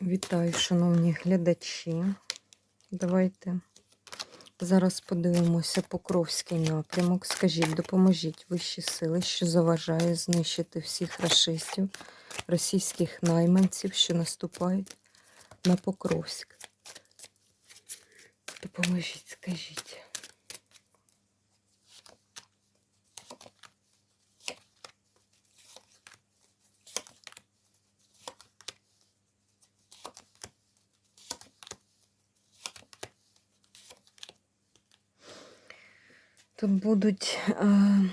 Вітаю, шановні глядачі. Давайте зараз подивимося Покровський напрямок. Скажіть, допоможіть вищі сили, що заважає знищити всіх расистів, російських найманців, що наступають на Покровськ. Допоможіть, скажіть. Тут будуть е,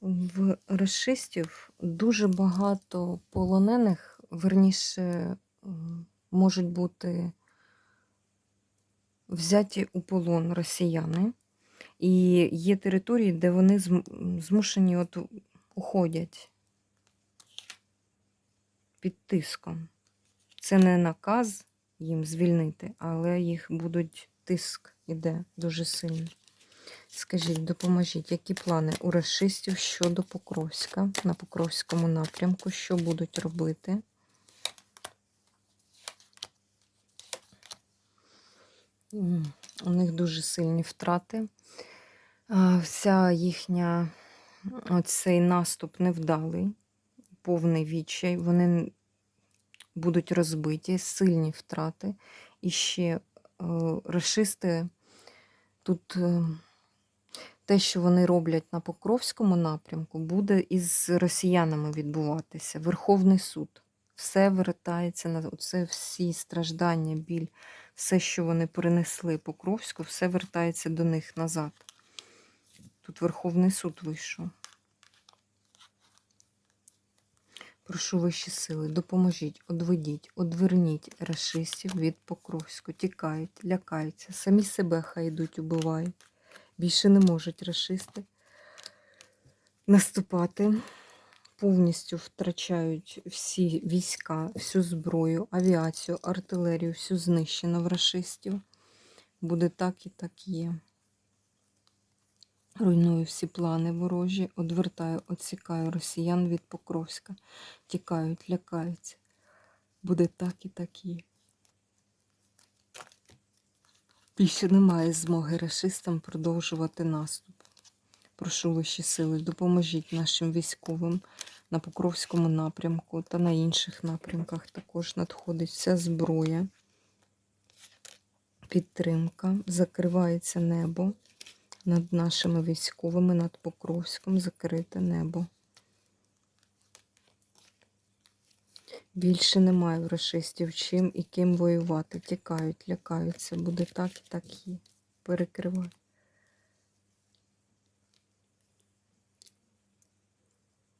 в расистів дуже багато полонених, верніше, можуть бути взяті у полон росіяни. І є території, де вони змушені от уходять під тиском. Це не наказ їм звільнити, але їх будуть тиск іде дуже сильний. Скажіть, допоможіть, які плани у расистів щодо Покровська на Покровському напрямку, що будуть робити? У них дуже сильні втрати. Вся їхня оцей наступ невдалий, повний відчай. Вони будуть розбиті, сильні втрати. І ще е, расисти тут е, те, що вони роблять на Покровському напрямку, буде із росіянами відбуватися. Верховний суд. Все вертається на це всі страждання, біль, все, що вони перенесли Покровську, все вертається до них назад. Тут Верховний суд вийшов. Прошу вищі сили, допоможіть, одведіть, одверніть расистів від Покровську. Тікають, лякаються, самі себе хай йдуть, убивають. Більше не можуть расисти наступати. Повністю втрачають всі війська, всю зброю, авіацію, артилерію, всю знищено в расистів. Буде так і так є. Руйную всі плани ворожі, одвертаю, отсікаю росіян від Покровська. Тікають, лякаються. Буде так і так є. Більше немає змоги расистам продовжувати наступ. Прошу вищі сили, допоможіть нашим військовим на Покровському напрямку та на інших напрямках також надходить вся зброя. Підтримка, закривається небо над нашими військовими, над Покровськом закрите небо. Більше немає в расистів чим і ким воювати. Тікають, лякаються. Буде так і так є. Перекривай.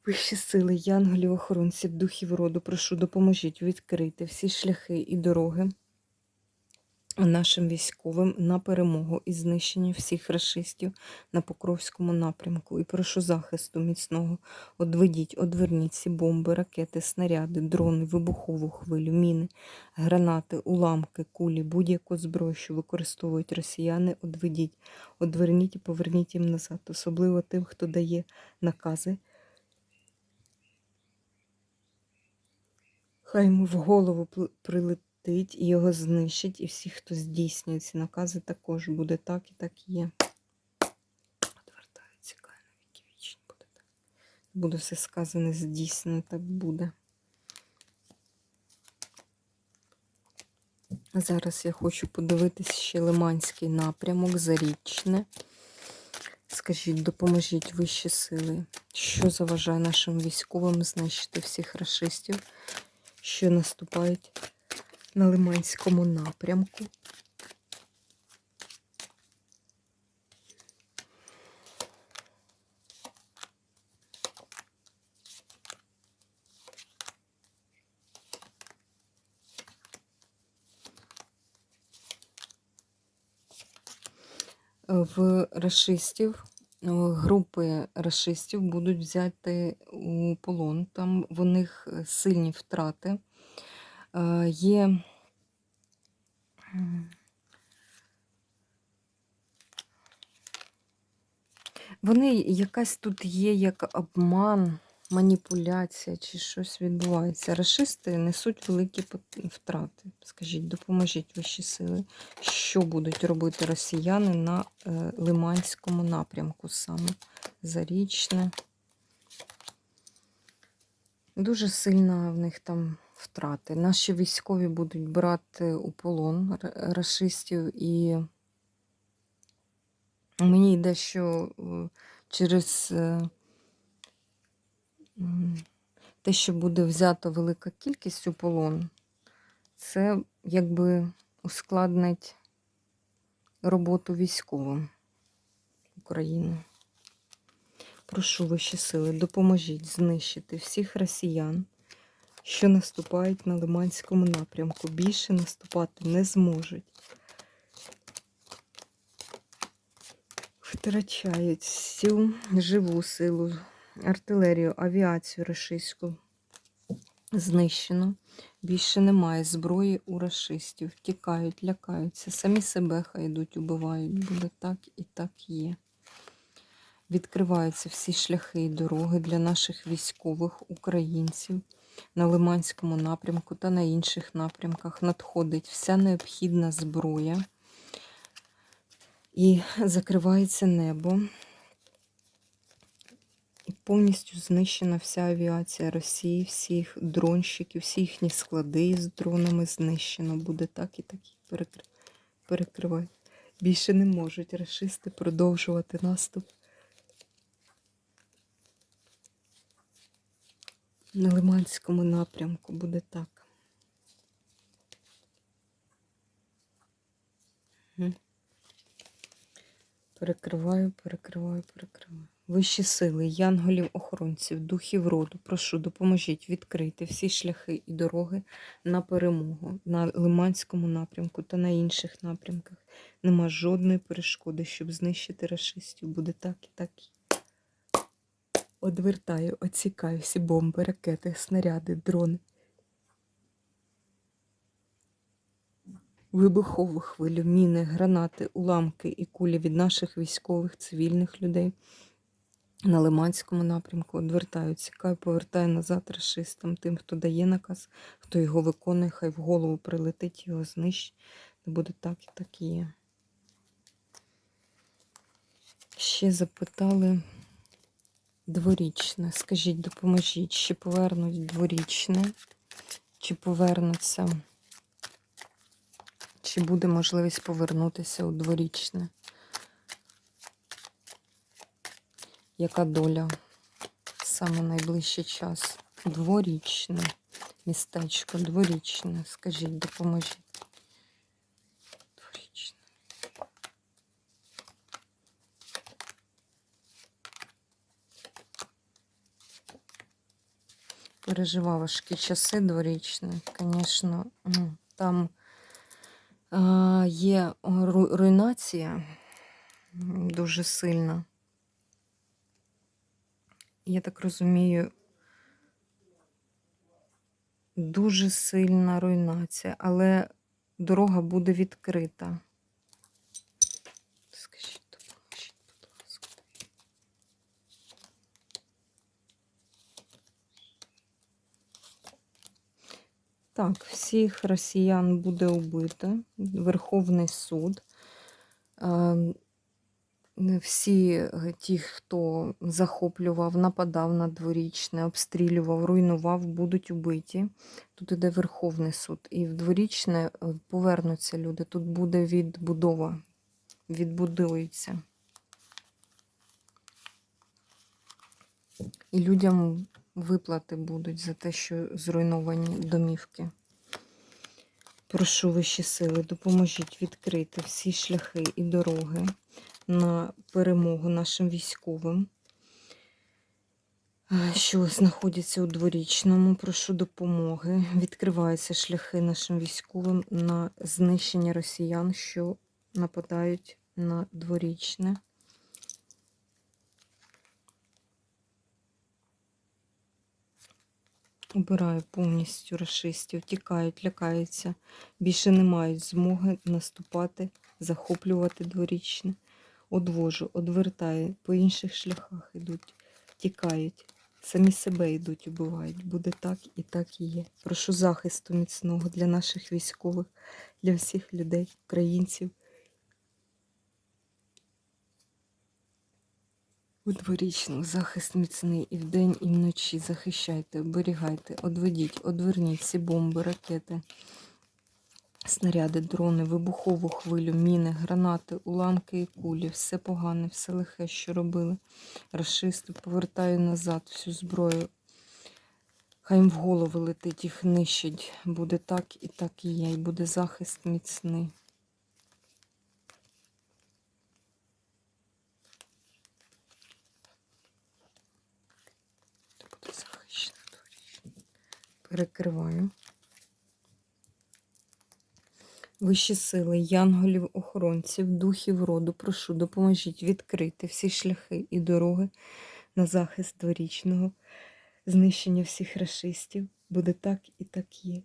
Вищі сили, янголів, охоронців, духів роду, прошу, допоможіть відкрити всі шляхи і дороги нашим військовим на перемогу і знищення всіх расистів на Покровському напрямку. І прошу захисту міцного. Одведіть, одверніть ці бомби, ракети, снаряди, дрони, вибухову хвилю, міни, гранати, уламки, кулі, будь-яку зброю, що використовують росіяни, одведіть, одверніть і поверніть їм назад, особливо тим, хто дає накази. Хай йому в голову пл- прилетить і його знищить, і всі, хто здійснює ці накази, також буде так і так є. На віки вічні буде так. Буде все сказане, здійснено, так буде. Зараз я хочу подивитись ще Лиманський напрямок, Зарічне. Скажіть, допоможіть вищі сили, що заважає нашим військовим знищити всіх расистів, що наступають на Лиманському напрямку. В расистів, групи расистів будуть взяти у полон. Там в них сильні втрати. Е, Є вони якась тут є як обман. маніпуляція чи щось відбувається. Рашисти несуть великі втрати. Скажіть, допоможіть вищі сили, що будуть робити росіяни на е, Лиманському напрямку саме Зарічне. Дуже сильна в них там втрати. Наші військові будуть брати у полон р- рашистів, і мені йде, що е, через е, те, що буде взято велика кількість у полон, це якби ускладнить роботу військовим України. Прошу вищі сили, допоможіть знищити всіх росіян, що наступають на Лиманському напрямку. Більше наступати не зможуть. Втрачають всю живу силу, артилерію, авіацію рашистську. Знищено. Більше немає зброї у рашистів. Тікають, лякаються. Самі себе хай йдуть, убивають. Буде так і так є. Відкриваються всі шляхи і дороги для наших військових українців на Лиманському напрямку та на інших напрямках. Надходить вся необхідна зброя і закривається небо. І повністю знищена вся авіація Росії, всіх дронщиків, всі їхні склади з дронами знищено. Буде так і так і перекри... перекривають. Більше не можуть рашисти продовжувати наступ. На Лиманському напрямку буде так. Перекриваю, перекриваю, перекриваю. Вищі сили, янголів, охоронців, духів роду, прошу, допоможіть відкрити всі шляхи і дороги на перемогу на Лиманському напрямку та на інших напрямках. Нема жодної перешкоди, щоб знищити рашистів. Буде так і так. Одвертаю, оцікаю всі бомби, ракети, снаряди, дрони. Вибухову хвилю, міни, гранати, уламки і кулі від наших військових, цивільних людей на Лиманському напрямку одвертаю, цікаю, повертаю назад рашистам, тим, хто дає наказ, хто його виконує, хай в голову прилетить, його знищить. Буде так і так і є. Ще запитали дворічне. Скажіть, допоможіть, чи повернуть дворічне, чи повернуться, чи буде можливість повернутися у дворічне? Яка доля саме найближчий час? Дворічне містечко, дворічне. Скажіть, допоможіть. Переживав важкі часи дворічне. Звісно, там є ру- руйнація дуже сильна. Я так розумію, дуже сильна руйнація, але дорога буде відкрита. Скажіть, допоможіть, будь ласка. Так, всіх росіян буде убито. Верховний суд. Е, Всі е, ті, хто захоплював, нападав на дворічне, обстрілював, руйнував, будуть убиті. Тут іде Верховний суд. І в дворічне е, повернуться люди. Тут буде відбудова, відбудується. І людям виплати будуть за те, що зруйновані домівки. Прошу вищі сили, допоможіть відкрити всі шляхи і дороги на перемогу нашим військовим, е, що знаходяться у дворічному. Прошу допомоги. Відкриваються шляхи нашим військовим на знищення росіян, що нападають на дворічне. Убираю повністю рашистів, тікають, лякаються, більше не мають змоги наступати, захоплювати дворічне. Одвожу, одвертаю, по інших шляхах ідуть, тікають. Самі себе йдуть, убивають. Буде так і так і є. Прошу захисту міцного для наших військових, для всіх людей, українців. У дворічну захист міцний і вдень, і вночі. Захищайте, оберігайте, одведіть, одверніть всі бомби, ракети, снаряди, дрони, вибухову хвилю, міни, гранати, уламки і кулі. Все погане, все лихе, що робили. Рашисти, повертаю назад всю зброю. Хай їм в голови летить, їх нищить. Буде так і так і є, і буде захист міцний. Це буде захищено дворічно. Перекриваю. Вищі сили, янголів, охоронців, духів роду, прошу, допоможіть відкрити всі шляхи і дороги на захист дворічного, знищення всіх расистів. Буде так і так є.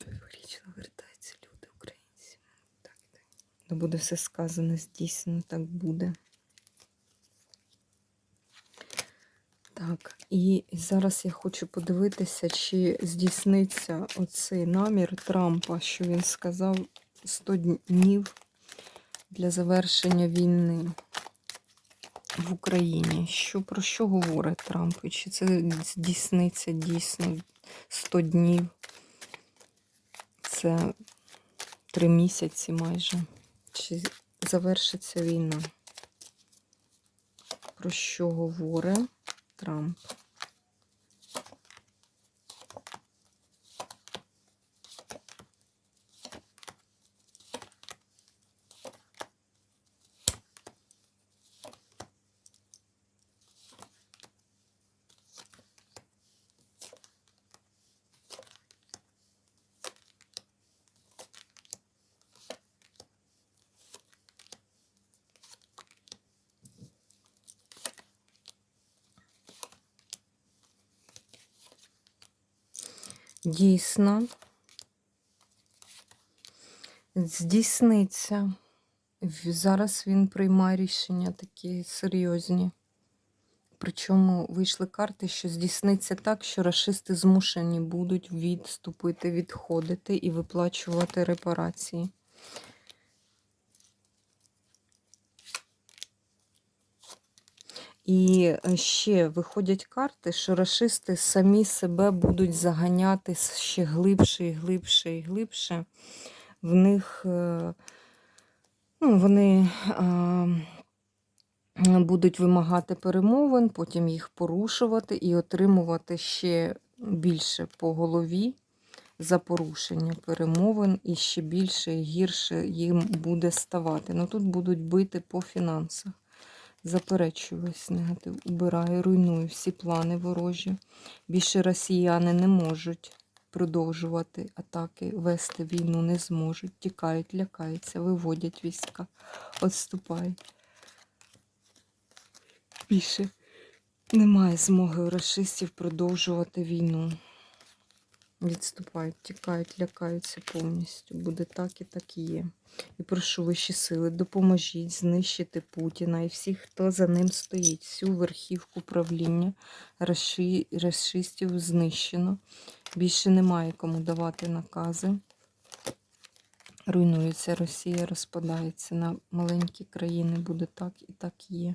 Дворічно вертаються люди, українці. Так, так. Ну, буде все сказано, здійснено, так буде. Так, і зараз я хочу подивитися, чи здійсниться оцей намір Трампа, що він сказав 100 днів для завершення війни в Україні. Що про що говорить Трамп? І чи це здійсниться дійсно 100 днів? Це три місяці майже. Чи завершиться війна? Про що говорить Трамп? Дійсно, здійсниться. Зараз він приймає рішення такі серйозні. Причому вийшли карти, що здійсниться так, що рашисти змушені будуть відступити, відходити і виплачувати репарації. І е, ще виходять карти, що рашисти самі себе будуть заганяти ще глибше і глибше і глибше. В них е, ну, вони будуть вимагати перемовин, потім їх порушувати і отримувати ще більше по голові за порушення перемовин, і ще більше і гірше їм буде ставати. Ну тут будуть бити по фінансах. Заперечую весь негатив, убираю, руйную всі плани ворожі. Більше росіяни не можуть продовжувати атаки, вести війну не зможуть. Тікають, лякаються, виводять війська, відступають. Більше немає змоги у расистів продовжувати війну. Відступають, тікають, лякаються повністю. Буде так і так і є. І прошу вищі сили, допоможіть знищити Путіна і всіх, хто за ним стоїть. Всю верхівку правління расистів знищено. Більше немає кому давати накази. Руйнується Росія, розпадається на маленькі країни. Буде так і так є.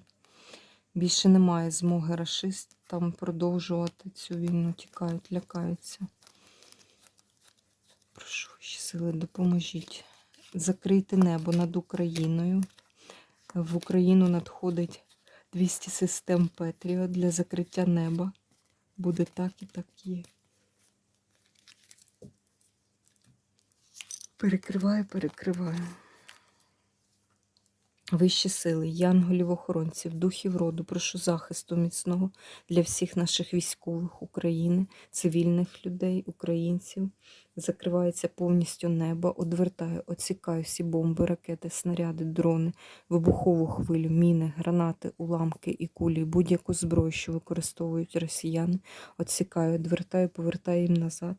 Більше немає змоги расистам продовжувати цю війну. Тікають, лякаються. Прошу вищі сили, допоможіть. закрити небо над Україною. В Україну надходить 200 систем Петріо для закриття неба. Буде так і так є. Перекриваю, перекриваю. Вищі сили, янголів, охоронців, духів роду, прошу захисту міцного для всіх наших військових України, цивільних людей, українців. Закривається повністю небо, одвертаю, оцікаю всі бомби, ракети, снаряди, дрони, вибухову хвилю, міни, гранати, уламки і кулі, будь-яку зброю, що використовують росіяни. Отсікаю, одвертаю, повертаю їм назад.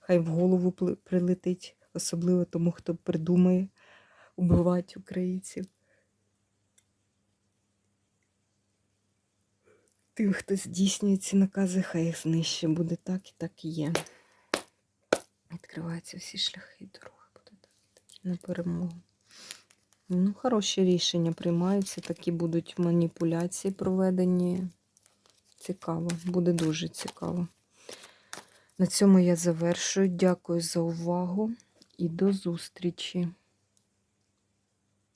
Хай в голову прилетить, особливо тому, хто придумає убивати українців. Тим, хто здійснює ці накази, хай їх знище. Буде так і так і є. Відкриваються всі шляхи і дороги. Буде так на перемогу. Ну, хороші рішення приймаються, такі будуть маніпуляції проведені. Цікаво, буде дуже цікаво. На цьому я завершую. Дякую за увагу і до зустрічі!